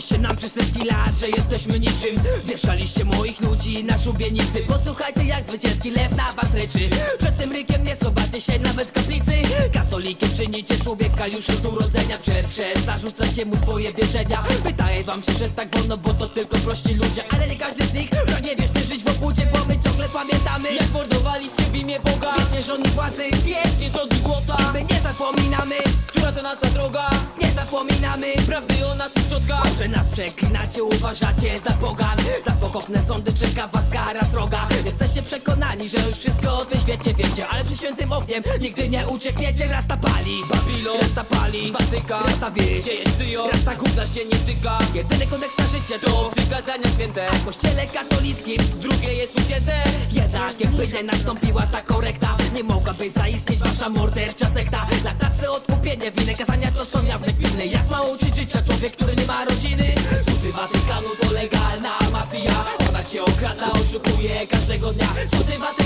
setki lat, że jesteśmy niczym. Wieszaliście moich ludzi na szubienicy. Posłuchajcie jak zwycięski lew na was ryczy. Przed tym rykiem nie schowacie się nawet w kaplicy. Katolikiem czynicie człowieka już od urodzenia. Przez chrzest narzucacie mu swoje wierzenia. Wydaje wam się, że tak wolno, bo to tylko prości ludzie. Ale nie każdy z nich pragnie wiecznie żyć w obłudzie Bo my ciągle pamiętamy Jak mordowaliście w imię Boga. Wiecznie rządzi władzy Wiecznie rządzi złota. My nie zapominamy, Która to nasza droga. Nie zapominamy Prawdy przodkach Że nas przeklinacie, uważacie za pogan. Za pochopne sądy czeka was kara sroga. Jesteście przekonani, że już wszystko o tym świecie wiecie. Ale przy świętym ogniem nigdy nie uciekniecie. Rasta pali, Babilon, Rasta pali, Watykan, Rasta wie, Gdzie jest Syjon, Rasta gówna się nie tyka. Jedyny kodeks na życie To przykazania święte. W kościele katolickim Drugie jest ucięte. Jednak jakby nie nastąpiła ta korekta Nie mogłaby zaistnieć wasza mordercza sekta. Na tacy odkupienie winy kazania to są jawne człowiek, który nie ma rodziny? Słudzy Watykanu to legalna mafia Ona cię okrada, oszukuje każdego dnia Słudzy Watykanu